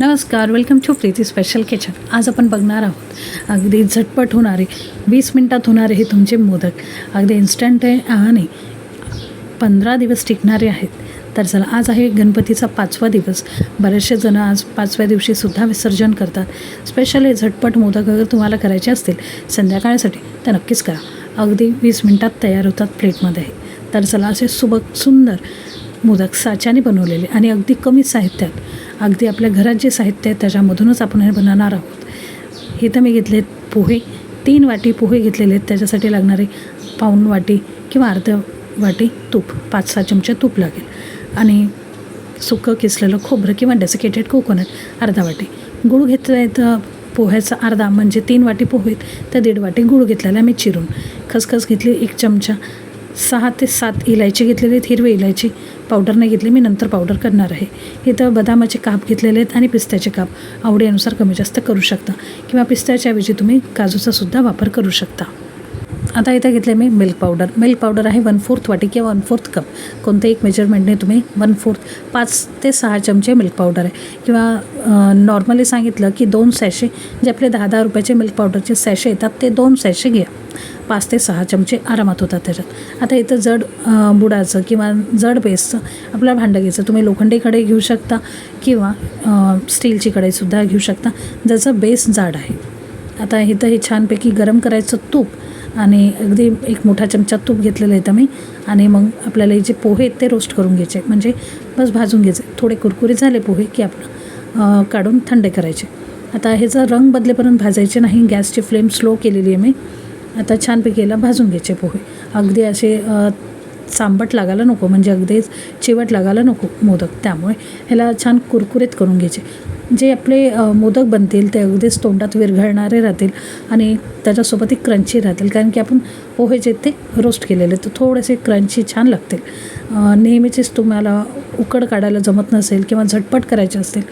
नमस्कार welcome to Preeti special kitchen आज आपण बघणार आहोत. अगदी झटपट होणारे वीस मिनटात होणारे हे तुमचे मोदक. अगदी इन्स्टंट आहे आणि पंधरा दिवस टिकणारे आहेत. तर चला आज आहे गणपतीचा पाचवा दिवस. बरेचसे जण आज पाचव्या दिवशीसुद्धा विसर्जन करतात. स्पेशली झटपट मोदक अगर तुम्हाला करायचे असतील संध्याकाळसाठी तर नक्कीच करा. अगदी वीस मिनटात तयार होतात प्लेटमध्ये. तर चला असे सुबक सुंदर मोदक साच्याने बनवलेले आणि अगदी कमी साहित्यात. अगदी आपल्या घरात जे साहित्य आहे त्याच्यामधूनच आपण हे बनवणार आहोत. इथं मी घेतले पोहे तीन वाटी पोहे घेतलेले आहेत त्याच्यासाठी लागणारे पाऊण वाटी किंवा अर्ध वाटी तूप पाच सहा चमचे तूप लागेल. आणि सुकं किसलेलं खोबरं किंवा डेसिकेटेड कोकोनट अर्धा वाटी. गूळ घेतलं आहे तर पोह्याचा अर्धा म्हणजे तीन वाटी पोहेत तर दीड वाटी गूळ घेतलेला मी चिरून. खसखस घेतली एक चमचा सहा ते सात इलायची घेतलेली आहेत हिरवी इलायची. पावडर नाही घेतली मी नंतर पावडर करणार आहे. इथं बदामाचे काप घेतलेले आहेत आणि पिस्त्याचे काप. आवडीनुसार कमी जास्त करू शकता. किंवा पिस्त्याच्या ऐवजी तुम्ही काजूचा सुद्धा वापर करू शकता. आता इथं घेतले मी मिल्क पावडर मिल्क पावडर आहे वन फोर्थ वाटी किंवा वन फोर्थ कप कोणत्याही एक मेजरमेंटने तुम्ही. वन फोर्थ पाच ते सहा चमचे मिल्क पावडर आहे. किंवा नॉर्मली सांगितलं की दोन सॅशे जे आपले दहा दहा रुपयाचे मिल्क पावडरचे सॅशे येतात ते दोन सॅशे घ्या. पाच ते सहा चमचे आरामात होतात त्याच्यात. आता इथं जड बुडाचं किंवा जड बेसचं आपल्याला भांडं घ्यायचं. तुम्ही लोखंडी कढई घेऊ शकता किंवा स्टीलची कढईसुद्धा घेऊ शकता. ज्याचं बेस जाड आहे. आता इथं हे छानपैकी गरम करायचं तूप आणि अगदी एक मोठा चमचा तूप घेतलेलं आहे मी. आणि मग आपल्याला हे जे पोहे आहेत ते रोस्ट करून घ्यायचे. म्हणजे बस भाजून घ्यायचे. थोडे कुरकुरे झाले पोहे की आपण काढून थंडे करायचे. आता ह्याचा रंग बदलेपर्यंत भाजायचे नाही. गॅसची फ्लेम स्लो केलेली आहे मी. आता छानपैकी याला भाजून घ्यायचे पोहे. अगदी असे चांबट लागायला नको म्हणजे अगदीच चिवट लागायला नको मोदक. त्यामुळे ह्याला छान कुरकुरीत करून घ्यायचे. जे आपले मोदक बनतील ते अगदीच तोंडात विरघळणारे राहतील आणि त्याच्यासोबत एक क्रंची राहतील. कारण की आपण पोहे जे ते रोस्ट केलेले तर थोडेसे क्रंची छान लागतील. नेहमीचेच तुम्हाला उकड काढायला जमत नसेल किंवा झटपट करायचे असतील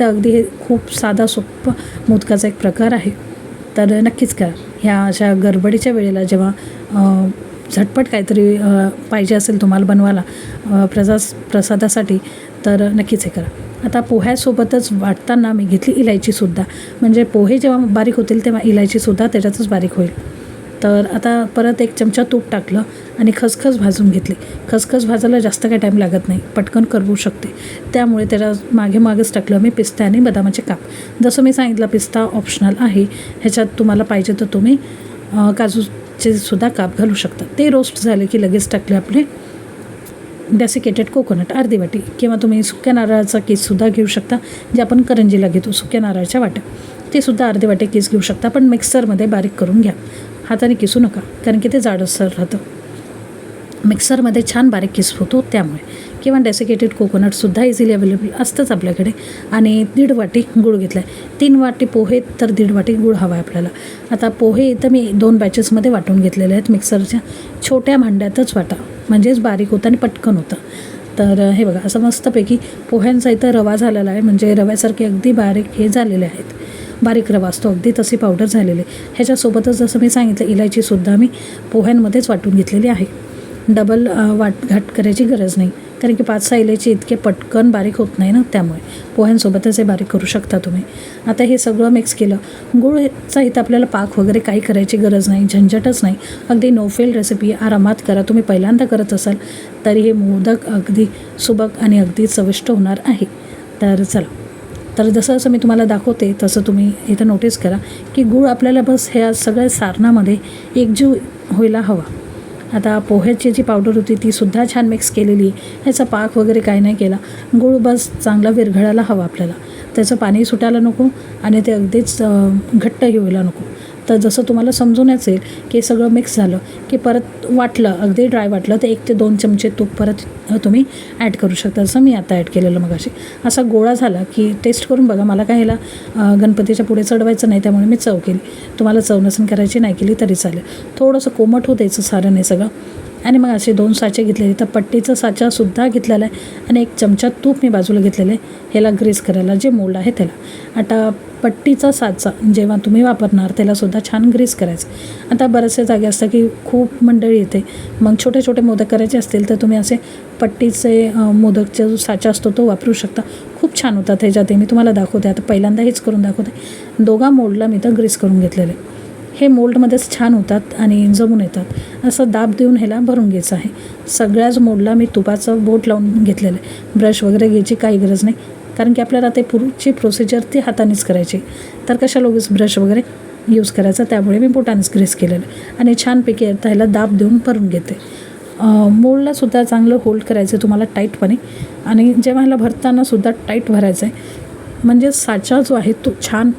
तर अगदी हे खूप साधा सोप्पा मोदकाचा एक प्रकार आहे. तर नक्कीच करा. ह्या अशा गडबडीच्या वेळेला जेव्हा झटपट काहीतरी पाहिजे असेल तुम्हाला बनवायला अ, प्रसाद प्रसादासाठी तर नक्कीच हे करा. आता पोह्यासोबतच वाटताना मी घेतली इलायचीसुद्धा म्हणजे पोहे जेव्हा बारीक होतील तेव्हा इलायचीसुद्धा त्याच्यातच बारीक होईल. तर आता परत एक चमचा तूप टाकलं आणि खसखस भाजून घेतली. खसखस भाजायला जास्त काही टाईम लागत नाही. पटकन करवू शकते. त्यामुळे त्याच्यामागे मागेच टाकलं मी पिस्ता आणि बदामाचे काप. जसं मी सांगितलं पिस्ता ऑप्शनल आहे. ह्याच्यात तुम्हाला पाहिजे तर तुम्ही काजूचे सुद्धा काप घालू शकता. ते रोस्ट झाले की लगेच टाकले आपले डेसिकेटेड कोकोनट अर्धी वाटी. किंवा तुम्ही सुक्या नारळाचा केससुद्धा घेऊ शकता जे आपण करंजीला घेतो सुक्या नारळाच्या वाट्या. ते सुद्धा अर्धे वाटे केस घेऊ शकता पण मिक्सरमध्ये बारीक करून घ्या. हाताने किसू नका कारण की ते जाडसर राहतं. मिक्सरमध्ये छान बारीक किस होतो त्यामुळे. किंवा डेसिकेटेड कोकोनटसुद्धा इझिली अवेलेबल असतंच आपल्याकडे. आणि दीड वाटी गूळ घेतला आहे तीन वाटी पोहे तर दीड वाटी गूळ हवा आहे आपल्याला. आता पोहे इथं मी दोन बॅचेसमध्ये वाटून घेतलेले आहेत मिक्सरच्या. छोट्या भांड्यातच वाटा. म्हणजेच बारीक होतं आणि पटकन होतं. तर हे बघा असं मस्तपैकी पोह्यांचा इथं रवा झालेला आहे. म्हणजे रव्यासारखे अगदी बारीक हे झालेले आहेत. बारीक रवा असतो. अगदी तशी पावडर झालेली. ह्याच्यासोबतच जसं मी सांगितलं इलायचीसुद्धा मी पोह्यांमध्येच वाटून घेतलेली आहे. डबल वाट घाट करायची गरज नाही. कारण की पाच सहा इलायची इतके पटकन बारीक होत नाही ना त्यामुळे. पोह्यांसोबतच हे बारीक करू शकता तुम्ही. आता हे सगळं मिक्स केलं. गुळचा इथं आपल्याला पाक वगैरे काही करायची गरज नाही. झंझटच नाही. अगदी नोफेल रेसिपी आरामात करा. तुम्ही पहिल्यांदा करत असाल तरी हे मोदक अगदी सुबक आणि अगदी चविष्ट होणार आहे. तर चला. तर जसं जसं मी तुम्हाला दाखवते तसं तुम्ही इथं नोटीस करा की गूळ आपल्याला बस ह्या सगळ्या सारणामध्ये एकजीव व्हायला हवा. आता पोह्याची जी पावडर होती ती सुद्धा छान मिक्स केलेली. ह्याचा पाक वगैरे काही नाही केला. गूळ बस चांगला विरघळायला हवा आपल्याला. त्याचं पाणी सुटायला नको आणि ते अगदीच घट्टही व्हायला नको. तर जसं तुम्हाला समजून येईल की सगळं मिक्स झालं की परत वाटलं अगदी ड्राय वाटलं तर एक ते दोन चमचे तूप परत तुम्ही ॲड करू शकता. जसं मी आता ॲड केलेलं मग अशी असा गोळा झाला की टेस्ट करून बघा मला काय ह्याला गणपतीच्या पुढे चढवायचं नाही त्यामुळे मी चव केली. तुम्हाला चव नसन करायची नाही केली तरी चालेल. थोडंसं कोमट होत द्यायचं सारण हे सगळं. आणि मग असे दोन साचे घेतलेले. तर पट्टीचा साचासुद्धा घेतलेला आहे. आणि एक चमचा तूप मी बाजूला घेतलेलं आहे. ह्याला ग्रेस करायला जे मोल्ड आहे त्याला. आता पट्टीचा साचा जेव्हा तुम्ही वापरणार त्यालासुद्धा छान ग्रीस करायचं. आता बरेचसे जागे असतात की खूप मंडळी येते. मग छोटे छोटे मोदक करायचे असतील तर तुम्ही असे पट्टीचे मोदकचा जो साचा असतो तो वापरू शकता. खूप छान होतात ह्याच्यात. मी तुम्हाला दाखवते. आता पहिल्यांदा हेच करून दाखवते. दोघा मोडला मी तर ग्रीस करून घेतलेले. हे मोल्डमध्येच छान होतात आणि जमून येतात. असं दाब देऊन ह्याला भरून घ्यायचं आहे. सगळ्याच मोल्डला मी तुपाचं बोट लावून घेतलेलं आहे. ब्रश वगैरे घ्यायची काही गरज नाही. कारण की आपल्याला ते पुढची प्रोसिजर ती हातानेच करायची. तर कशा लोगीच ब्रश वगैरे यूज करायचा? त्यामुळे मी बोटानेच ग्रेस केलेलं आहे. आणि छानपैकी आता ह्याला दाब देऊन भरून घेते. मोल्डला सुद्धा चांगलं होल्ड करायचं आहे तुम्हाला टाईटपणे आणि जेव्हा ह्याला भरताना सुद्धा टाईट भरायचं आहे म्हणजे साचा जो आहे तो छान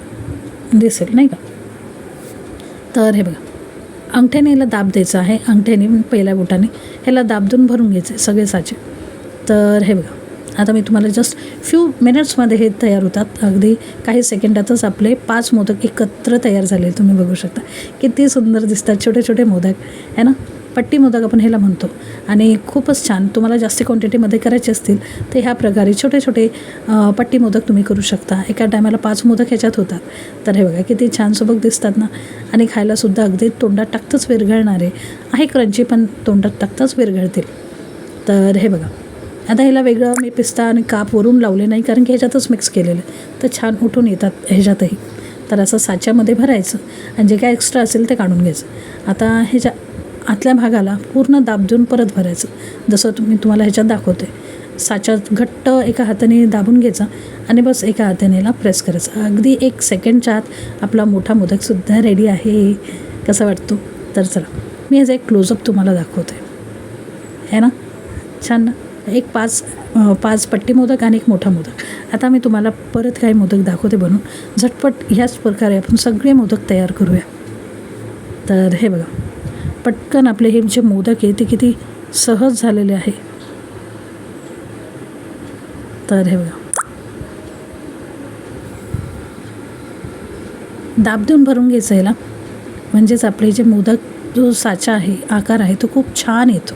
दिसेल नाही का? तर हे बघा अंगठ्याने याला दाब द्यायचा आहे. अंगठ्याने पहिल्या बोटाने ह्याला दाब देऊन भरून घ्यायचे सगळे साचे. तर हे बघा आता मी तुम्हाला जस्ट फ्यू मिनिट्समध्ये हे तयार होतात. अगदी काही सेकंडातच आपले पाच मोदक एकत्र तयार झाले तुम्ही बघू शकता. किती सुंदर दिसतात छोटे छोटे मोदक आहे ना? पट्टी मोदक आपण ह्याला म्हणतो. आणि खूपच छान तुम्हाला जास्त क्वांटिटीमध्ये करायचे असतील तर ह्या प्रकारे छोटे छोटे पट्टी मोदक तुम्ही करू शकता. एका टायमाला पाच मोदक ह्याच्यात होतात. तर हे बघा किती छान सोबत दिसतात ना. आणि खायलासुद्धा अगदी तोंडात टाकतंच विरघळणारे. आहे क्रंची पण तोंडात टाकताच विरघळतील. तर हे बघा. आता ह्याला वेगळं मी पिस्ता आणि काप वरून लावले नाही कारण की ह्याच्यातच मिक्स केलेलं आहे. तर छान उठून येतात ह्याच्यातही. तर असं साच्यामध्ये भरायचं. आणि जे काय एक्स्ट्रा असेल ते काढून घ्यायचं. आता ह्याच्या आतल्या भागाला पूर्ण दाब देऊन परत भरायचं. जसं तुम्ही तुम्हाला ह्याच्यात दाखवते. साच्यात घट्ट एका हाताने दाबून घ्यायचा आणि बस एका हाताने याला प्रेस करायचा. अगदी एक सेकंडच्या आत आपला मोठा मोदकसुद्धा रेडी आहे. कसा वाटतो? तर चला. मी ह्याचा एक क्लोजअप तुम्हाला दाखवते. है ना? छान. ना एक पाच पाच पट्टी मोदक आणि एक मोठा मोदक. आता मी तुम्हाला परत काही मोदक दाखवते बनवून. झटपट ह्याच प्रकारे आपण सगळे मोदक तयार करूया. तर हे बघा. पटकन आपले हे जे मोदक आहे ते किती सहज झालेले आहे. तर हे बघा. दाब देऊन भरून घ्यायचं याला. म्हणजेच आपले जे मोदक जो साचा आहे आकार आहे तो खूप छान येतो.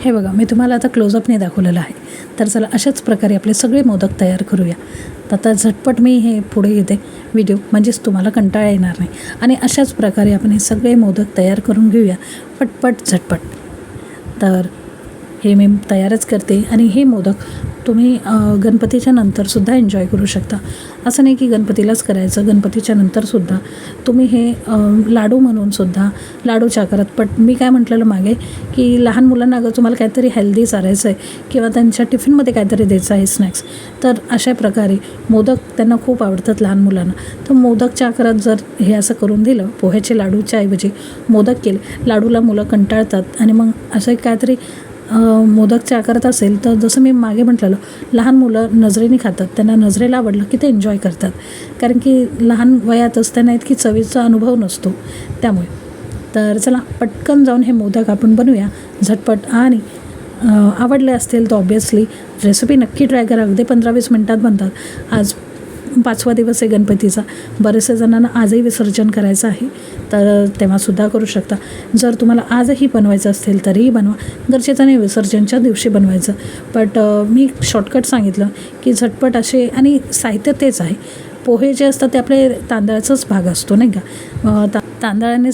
हे बघा मी तुम्हाला आता क्लोजअपने दाखवलेलं आहे. तर चला अशाच प्रकारे आपले सगळे मोदक तयार करूया. तर आता झटपट मी हे पुढे येते व्हिडिओ म्हणजेच तुम्हाला कंटाळा येणार नाही. आणि अशाच प्रकारे आपण हे सगळे मोदक तयार करून घेऊया. पटपट झटपट. तर हे मी तयारच करते आणि हे मोदक तुम्ही गणपतीच्या नंतरसुद्धा एन्जॉय करू शकता. असं नाही की गणपतीलाच करायचं गणपतीच्या नंतरसुद्धा तुम्ही हे लाडू म्हणूनसुद्धा लाडूच्या आकारात पट मी काय म्हटलेलं मागे की लहान मुलांना अगं तुम्हाला काहीतरी हेल्दी चारायचं आहे किंवा त्यांच्या टिफिनमध्ये काहीतरी द्यायचं आहे स्नॅक्स तर अशा प्रकारे मोदक त्यांना खूप आवडतात लहान मुलांना. तर मोदकच्या आकारात जर हे असं करून दिलं पोह्याचे लाडूच्या ऐवजी मोदक केले लाडूला मुलं कंटाळतात आणि मग असं एक काहीतरी मोदक मोदकच्या आकारात असेल तर जसं मी मागे म्हटलेलं लहान मुलं नजरेने खातात त्यांना नजरेला आवडलं की ते एन्जॉय करतात. कारण की लहान वयातच त्यांना इतकी चवीचा अनुभव नसतो त्यामुळे. तर चला पटकन जाऊन हे मोदक आपण बनवूया. झटपट आणि आवडले असतील तर ऑब्वियसली रेसिपी नक्की ट्राय करा. अगदी पंधरा वीस मिनटात बनतात. आज पाचवा दिवस आहे गणपतीचा. बरेचसे जणांना आजही विसर्जन करायचं आहे तर तेव्हासुद्धा करू शकता. जर तुम्हाला आजही बनवायचं असेल तरीही बनवा. गरजेचं नाही विसर्जनच्या दिवशी बनवायचं. बट मी शॉर्टकट सांगितलं की झटपट असे आणि साहित्य तेच आहे. पोहे जे असतात ते आपले तांदळाचाच भाग असतो नाही का? तांदळाने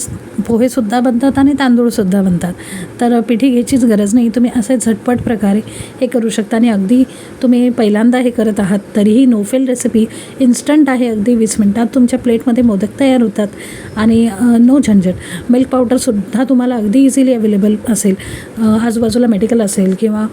पोहेसुद्धा बनतात आणि तांदूळसुद्धा बनतात. तर पिठी घ्यायचीच गरज नाही. तुम्ही असे झटपट प्रकारे हे करू शकता आणि अगदी तुम्ही पहिल्यांदा हे करत आहात तरीही नोफेल रेसिपी इन्स्टंट आहे. अगदी वीस मिनटात तुमच्या प्लेटमध्ये मोदक तयार होतात आणि नो झंझट. मिल्क पावडरसुद्धा तुम्हाला अगदी इझिली अवेलेबल असेल. आजूबाजूला मेडिकल असेल किंवा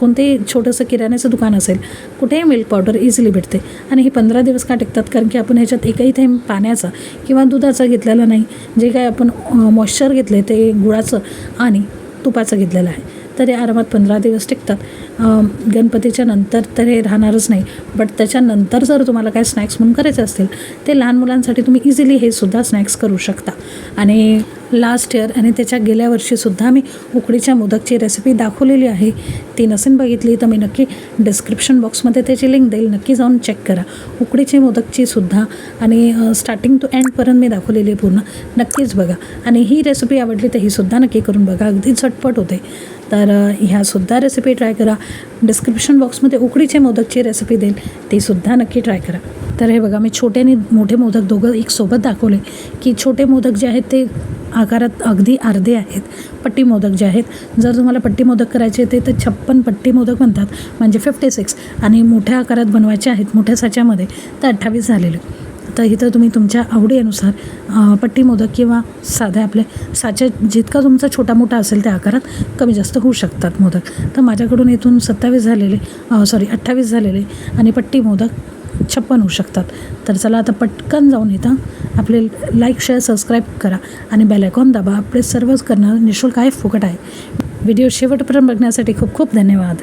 कोणतेही छोटंसं किराण्याचं दुकान असेल कुठेही मिल्क पावडर इझिली भेटते. आणि हे पंधरा दिवस का टिकतात? कारण की आपण ह्याच्यात एकही थेंब पाण्याचा किंवा दुधाचा घेतलेला नाही. जे काय आपण मॉइश्चर घेतले ते गुळाचं आणि तुपाचं घेतलेलं आहे. तर हे आरामात पंधरा दिवस टिकतात. गणपतीच्या नंतर तर हे राहणारच नाही. बट त्याच्यानंतर जर तुम्हाला काय स्नॅक्स म्हणून करायचे असतील ते लहान मुलांसाठी तुम्ही इझिली हे सुद्धा स्नॅक्स करू शकता. आणि लास्ट इयर आणि त्याच्या गेल्या वर्षीसुद्धा मी उकडीच्या मोदकची रेसिपी दाखवलेली आहे. ती नसेल बघितली तर मी नक्की डिस्क्रिप्शन बॉक्समध्ये त्याची लिंक देईल. नक्की जाऊन चेक करा. उकडीची मोदकची सुद्धा आणि स्टार्टिंग टू एंडपर्यंत मी दाखवलेली आहे पूर्ण. नक्कीच बघा. आणि ही रेसिपी आवडली तर ही सुद्धा नक्की करून बघा. अगदी झटपट होते. तर ह्यासुद्धा रेसिपी ट्राय करा. डिस्क्रिप्शन बॉक्समध्ये उकडीचे मोदकची रेसिपी देईल. तीसुद्धा नक्की ट्राय करा. तर हे बघा मी छोटे आणि मोठे मोदक दोघं एक सोबत दाखवले की छोटे मोदक जे आहेत ते आकारात अगदी अर्धे आहेत. पट्टी मोदक जे आहेत जर तुम्हाला पट्टी मोदक करायचे ते तर छप्पन पट्टी मोदक म्हणतात म्हणजे फिफ्टी सिक्स आणि मोठ्या आकारात बनवायचे आहेत मोठ्या साच्यामध्ये तर अठ्ठावीस झालेले. तर इथं तुम्ही तुमच्या आवडीनुसार पट्टी मोदक किंवा साध्या आपले साच्या जितका तुमचा छोटा मोठा असेल त्या आकारात कमी जास्त होऊ शकतात मोदक. तर माझ्याकडून इथून सत्तावीस झालेले सॉरी अठ्ठावीस झालेले आणि पट्टी मोदक छप्पन होऊ शकतात. तर चला आता पटकन जाऊन इथं आपले लाईक शेअर सबस्क्राईब करा आणि बेल आयकॉन दाबा. आपले सर्वच करणं निशुल्क आहे फुकट आहे. व्हिडिओ शेवटपर्यंत बघण्यासाठी खूप खूप धन्यवाद.